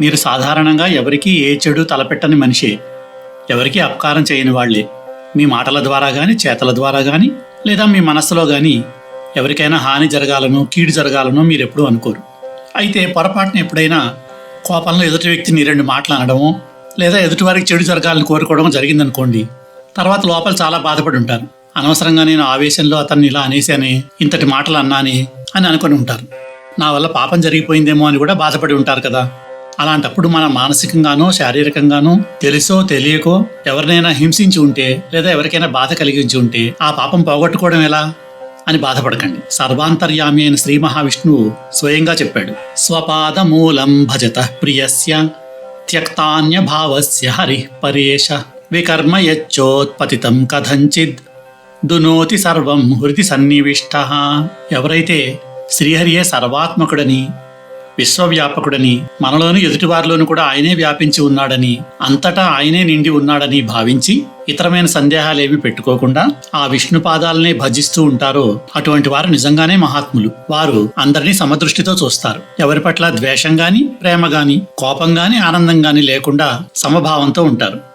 మీరు సాధారణంగా ఎవరికీ ఏ చెడు తలపెట్టని మనిషే. ఎవరికీ అపకారం చేయని వాళ్ళే మీ మాటల ద్వారా కానీ చేతల ద్వారా కానీ లేదా మీ మనస్సులో కానీ ఎవరికైనా హాని జరగాలనో కీడు జరగాలనో మీరు ఎప్పుడూ అనుకోరు. అయితే పొరపాటున ఎప్పుడైనా కోపంలో ఎదుటి వ్యక్తిని రెండు మాటలు అనడమో లేదా ఎదుటివారికి చెడు జరగాలని కోరుకోవడం జరిగిందనుకోండి తర్వాత లోపల చాలా బాధపడి ఉంటారు. అనవసరంగా నేను ఆవేశంలో అతన్ని ఇలా అనేసానే ఇంతటి మాటలు అన్నానే అని అనుకుని ఉంటారు. నా వల్ల పాపం జరిగిపోయిందేమో అని కూడా బాధపడి ఉంటారు కదా. అలాంటప్పుడు మన మానసికంగానో శారీరకంగానో తెలుసో తెలియకో ఎవరినైనా హింసించి ఉంటే లేదా ఎవరికైనా బాధ కలిగించి ఉంటే ఆ పాపం పోగొట్టుకోవడం ఎలా అని బాధపడకండి. సర్వాంతర్యామి అయిన శ్రీ మహావిష్ణువు స్వయంగా చెప్పాడు. స్వపాద మూలం భజత ప్రియస్య త్యక్తాన్య భావస్య హరి పరేష వికర్మ యచ్చోత్పతితం కథంచిద్ దునోతి సర్వం హృది సన్నివిష్ట. ఎవరైతే శ్రీహరియే సర్వాత్మకుడని విశ్వవ్యాపకుడని మనలోని ఎదుటివారిలోనూ కూడా ఆయనే వ్యాపించి ఉన్నాడని అంతటా ఆయనే నిండి ఉన్నాడని భావించి ఇతరమైన సందేహాలేమి పెట్టుకోకుండా ఆ విష్ణు పాదాలనే భజిస్తూ ఉంటారో అటువంటి వారు నిజంగానే మహాత్ములు. వారు అందరినీ సమదృష్టితో చూస్తారు. ఎవరి పట్ల ద్వేషం గాని ప్రేమ గాని కోపం గాని ఆనందం గాని లేకుండా సమభావంతో ఉంటారు.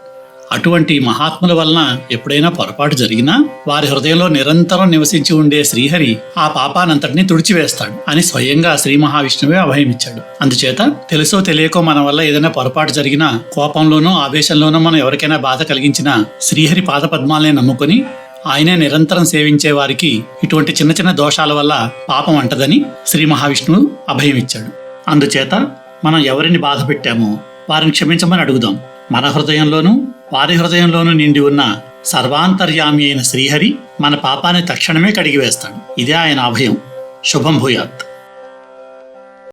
అటువంటి మహాత్ముల వలన ఎప్పుడైనా పొరపాటు జరిగినా వారి హృదయంలో నిరంతరం నివసించి ఉండే శ్రీహరి ఆ పాపానంతటిని తుడిచివేస్తాడు అని స్వయంగా శ్రీ మహావిష్ణువే అభయమిచ్చాడు అందుచేత తెలుసో తెలియకో మన వల్ల ఏదైనా పొరపాటు జరిగినా కోపంలోనో ఆవేశంలోనో మనం ఎవరికైనా బాధ కలిగించినా శ్రీహరి పాదపద్మాలనే నమ్ముకొని ఆయనే నిరంతరం సేవించే వారికి ఇటువంటి చిన్న చిన్న దోషాల వల్ల పాపం అంటదని శ్రీ మహావిష్ణువు అభయమిచ్చాడు. అందుచేత మనం ఎవరిని బాధ పెట్టామో వారిని క్షమించమని అడుగుదాం. మన హృదయంలోనూ వారి హృదయంలోనూ నిండి ఉన్న సర్వాంతర్యామి అయిన శ్రీహరి మన పాపాన్ని తక్షణమే కడిగివేస్తాడు. ఇదే ఆయన అభయం. శుభం భూయాత్.